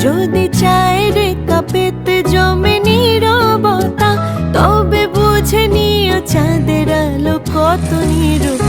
যদি চায় রে কাপেতে জমে নীরবতা তবে বুঝে নিও চাঁদের আলো কত নীরব